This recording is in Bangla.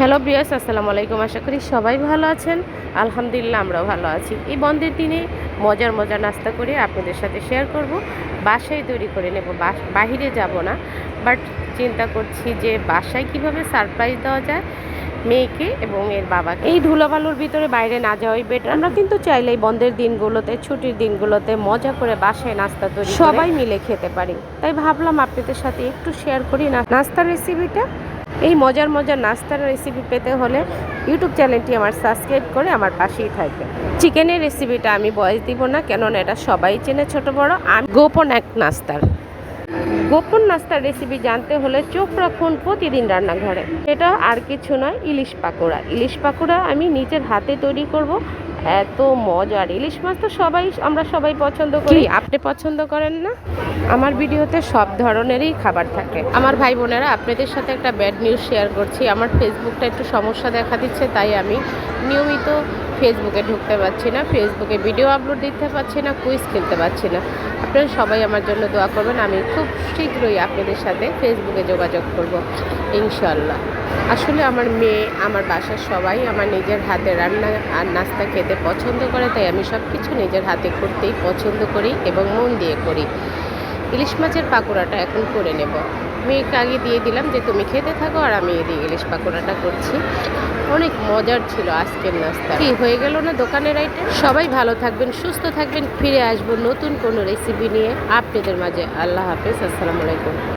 হ্যালো বিয়াস আসসালামু আলাইকুম। আশা করি সবাই ভালো আছেন। আলহামদুলিল্লাহ, আমরাও ভালো আছি। এই বন্ধের দিনে মজার মজার নাস্তা করে আপনাদের সাথে শেয়ার করব। বাসায় তৈরি করে নেব। বাহিরে যাব না। বাট চিন্তা করছি যে বাসায় কীভাবে সারপ্রাইজ দেওয়া যায় মেয়েকে এবং এর বাবাকে। এই ধুলোবালুর ভিতরে বাইরে না যাওয়াই বেটার আমরা কিন্তু চাইলে এই বন্ধের দিনগুলোতে, ছুটির দিনগুলোতে মজা করে বাসায় নাস্তা তৈরি সবাই মিলে খেতে পারি। তাই ভাবলাম আপনাদের সাথে একটু শেয়ার করি না। নাস্তার রেসিপিটা এই মজার মজার নাস্তার রেসিপি পেতে হলে ইউটিউব চ্যানেলটি আমার সাবস্ক্রাইব করে আমার পাশেই থাকবে চিকেনের রেসিপিটা আমি বয়স দিব না, কেননা এটা সবাই চেনে ছোট বড়। আমি গোপন এক নাস্তার। গোপন নাস্তার রেসিপি জানতে হলে চোখ রাখুন প্রতিদিন রান্নাঘরে। এটা আর কিছু নয়, ইলিশ পাকোড়া। ইলিশ পাকোড়া আমি নিজের হাতে তৈরি করব। এত মজার ইলিশ মাছ তো সবাই আমরা সবাই পছন্দ করি। আপনি পছন্দ করেন না? আমার ভিডিওতে সব ধরনেরই খাবার থাকে। আমার ভাই বোনেরা আপনাদের সাথে একটা ব্যাড নিউজ শেয়ার করছি। আমার ফেসবুকটা একটু সমস্যা দেখা দিচ্ছে তাই আমি নিয়মিত ফেসবুকে ঢুকতে পারছি না। ফেসবুকে ভিডিও আপলোড দিতে পারছি না কুইজ খেলতে পারছি না। আপনারা সবাই আমার জন্য দোয়া করবেন। আমি খুব শীঘ্রই আপনাদের সাথে ফেসবুকে যোগাযোগ করব ইনশাল্লাহ আসলে আমার মেয়ে, আমার বাসার সবাই আমার নিজের হাতে রান্না আর নাস্তা খেতে পছন্দ করে, তাই আমি সব কিছু নিজের হাতে করতেই পছন্দ করি এবং মন দিয়ে করি। ইলিশ মাছের পাকোড়াটা এখন করে নেব। মেয়েকে আগে দিয়ে দিলাম যে, তুমি খেতে থাকো আর আমি এদিকে ইলিশ পাকোড়াটা করছি। অনেক মজার ছিল আজকের নাস্তা। কি, হয়ে গেল না দোকানের আইটেম সবাই ভালো থাকবেন, সুস্থ থাকবেন, ফিরে আসব নতুন কোনো রেসিপি নিয়ে। আপনাদের মাঝে আল্লাহ হাফেজ, আসসালামু আলাইকুম।